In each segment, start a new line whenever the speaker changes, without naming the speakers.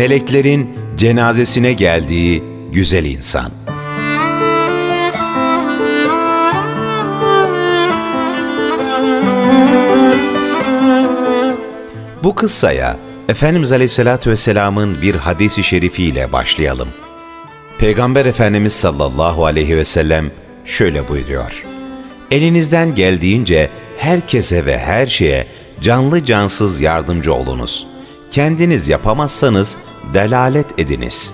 Meleklerin cenazesine geldiği güzel insan. Bu kıssaya Efendimiz Aleyhisselatü Vesselam'ın bir hadisi şerifiyle başlayalım. Peygamber Efendimiz sallallahu aleyhi ve sellem şöyle buyuruyor. Elinizden geldiğince herkese ve her şeye canlı cansız yardımcı olunuz. Kendiniz yapamazsanız delalet ediniz.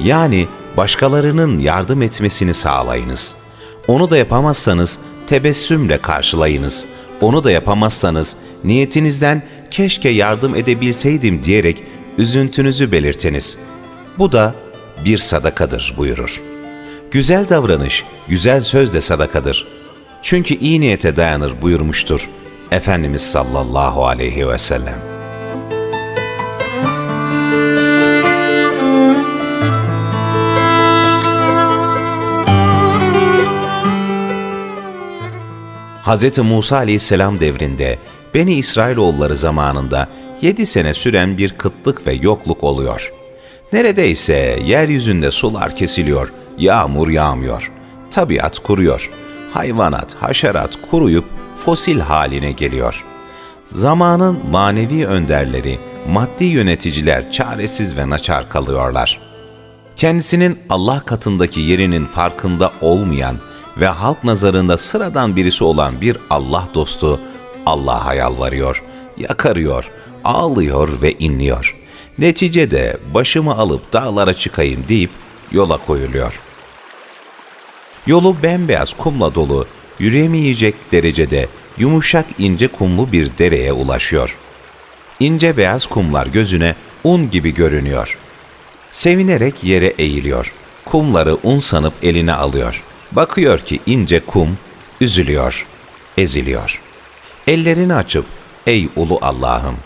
Yani başkalarının yardım etmesini sağlayınız. Onu da yapamazsanız tebessümle karşılayınız. Onu da yapamazsanız niyetinizden keşke yardım edebilseydim diyerek üzüntünüzü belirtiniz. Bu da bir sadakadır buyurur. Güzel davranış, güzel söz de sadakadır. Çünkü iyi niyete dayanır buyurmuştur Efendimiz sallallahu aleyhi ve sellem. Hz. Musa aleyhisselam devrinde Beni İsrailoğulları zamanında 7 sene süren bir kıtlık ve yokluk oluyor. Neredeyse yeryüzünde sular kesiliyor, yağmur yağmıyor. Tabiat kuruyor. Hayvanat, haşerat kuruyup fosil haline geliyor. Zamanın manevi önderleri, maddi yöneticiler çaresiz ve naçar kalıyorlar. Kendisinin Allah katındaki yerinin farkında olmayan ve halk nazarında sıradan birisi olan bir Allah dostu Allah'a yalvarıyor, yakarıyor, ağlıyor ve inliyor. Neticede başımı alıp dağlara çıkayım deyip yola koyuluyor. Yolu bembeyaz kumla dolu, yürüyemeyecek derecede yumuşak ince kumlu bir dereye ulaşıyor. İnce beyaz kumlar gözüne un gibi görünüyor. Sevinerek yere eğiliyor. Kumları un sanıp eline alıyor. Bakıyor ki ince kum üzülüyor, eziliyor. Ellerini açıp ey ulu Allah'ım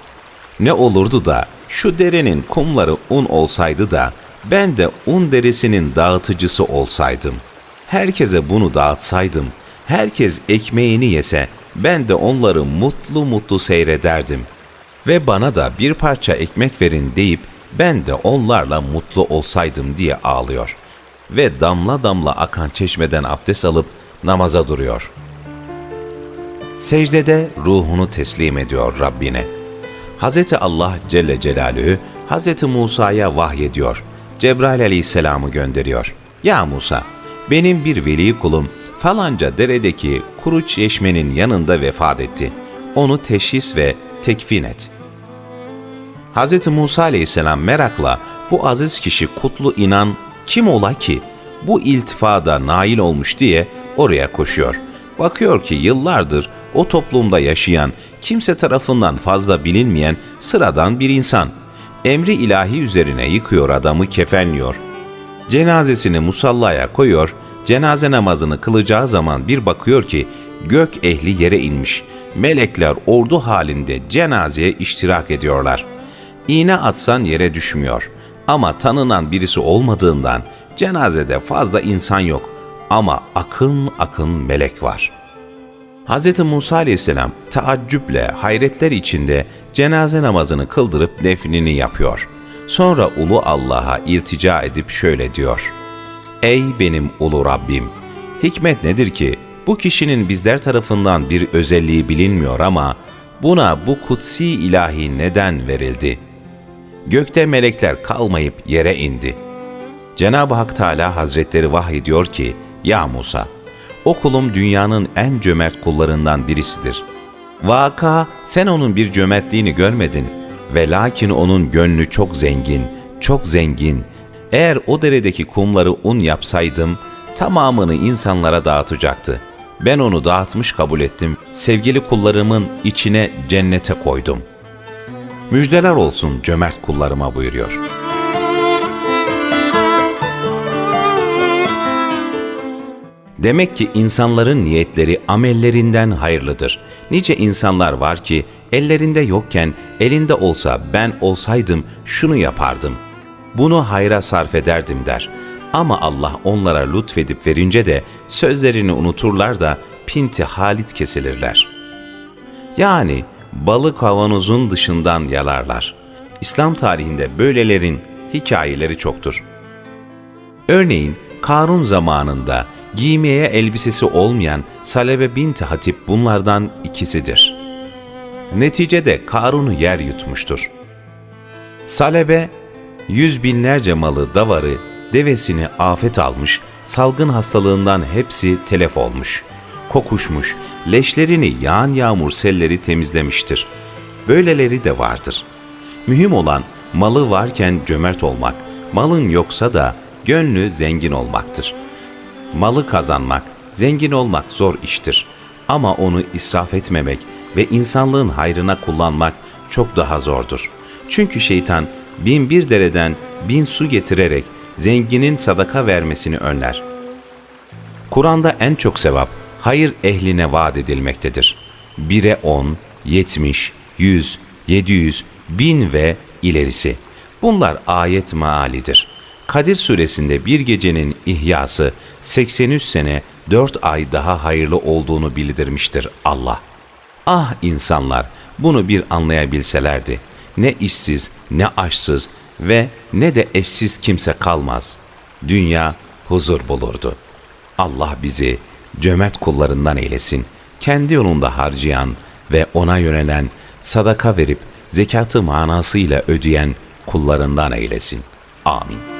ne olurdu da şu derenin kumları un olsaydı da ben de un deresinin dağıtıcısı olsaydım. Herkese bunu dağıtsaydım, herkes ekmeğini yese ben de onları mutlu mutlu seyrederdim. Ve bana da bir parça ekmek verin deyip ben de onlarla mutlu olsaydım diye ağlıyor. Ve damla damla akan çeşmeden abdest alıp namaza duruyor. Secdede ruhunu teslim ediyor Rabbine. Hz. Allah Celle Celaluhu Hz. Musa'ya vahyediyor. Cebrail aleyhisselamı gönderiyor. Ya Musa, benim bir veli kulum falanca deredeki kuru çeşmenin yanında vefat etti. Onu teşhis ve tekfin et. Hz. Musa aleyhisselam merakla bu aziz kişi kutlu inan kim ola ki bu iltifada nail olmuş diye oraya koşuyor. Bakıyor ki yıllardır o toplumda yaşayan, kimse tarafından fazla bilinmeyen sıradan bir insan. Emri ilahi üzerine yıkıyor adamı kefenliyor. Cenazesini musallaya koyuyor, cenaze namazını kılacağı zaman bir bakıyor ki gök ehli yere inmiş. Melekler ordu halinde cenazeye iştirak ediyorlar. İğne atsan yere düşmüyor. Ama tanınan birisi olmadığından cenazede fazla insan yok. Ama akın akın melek var.'' Hz. Musa aleyhisselam taaccüple hayretler içinde cenaze namazını kıldırıp defnini yapıyor. Sonra ulu Allah'a iltica edip şöyle diyor. Ey benim ulu Rabbim! Hikmet nedir ki bu kişinin bizler tarafından bir özelliği bilinmiyor ama buna bu kutsi ilahi neden verildi? Gökte melekler kalmayıp yere indi. Cenab-ı Hak Teala Hazretleri vahyediyor ki, Ya Musa! O kulum dünyanın en cömert kullarından birisidir. Vaka sen onun bir cömertliğini görmedin ve lakin onun gönlü çok zengin, çok zengin. Eğer o deredeki kumları un yapsaydım tamamını insanlara dağıtacaktı. Ben onu dağıtmış kabul ettim. Sevgili kullarımın içine cennete koydum. Müjdeler olsun cömert kullarıma buyuruyor.'' Demek ki insanların niyetleri amellerinden hayırlıdır. Nice insanlar var ki ellerinde yokken elinde olsa ben olsaydım şunu yapardım. Bunu hayra sarf ederdim der. Ama Allah onlara lütfedip verince de sözlerini unuturlar da pinti halit kesilirler. Yani balık havanozun dışından yalarlar. İslam tarihinde böylelerin hikayeleri çoktur. Örneğin Karun zamanında giymeye elbisesi olmayan Salebe binti Hatip bunlardan ikisidir. Neticede Karun'u yer yutmuştur. Salebe, yüz binlerce malı, davarı, devesini afet almış, salgın hastalığından hepsi telef olmuş. Kokuşmuş, leşlerini yağan yağmur selleri temizlemiştir. Böyleleri de vardır. Mühim olan malı varken cömert olmak, malın yoksa da gönlü zengin olmaktır. Malı kazanmak, zengin olmak zor iştir. Ama onu israf etmemek ve insanlığın hayrına kullanmak çok daha zordur. Çünkü şeytan bin bir dereden bin su getirerek zenginin sadaka vermesini önler. Kur'an'da en çok sevap hayır ehline vaat edilmektedir. 1'e 10, 70, 100, 700, 1000 ve ilerisi. Bunlar ayet maalidir. Kadir suresinde bir gecenin ihyası 83 sene 4 ay daha hayırlı olduğunu bildirmiştir Allah. Ah insanlar bunu bir anlayabilselerdi. Ne işsiz, ne açsız ve ne de eşsiz kimse kalmaz. Dünya huzur bulurdu. Allah bizi cömert kullarından eylesin. Kendi yolunda harcayan ve ona yönelen, sadaka verip zekatı manasıyla ödeyen kullarından eylesin. Amin.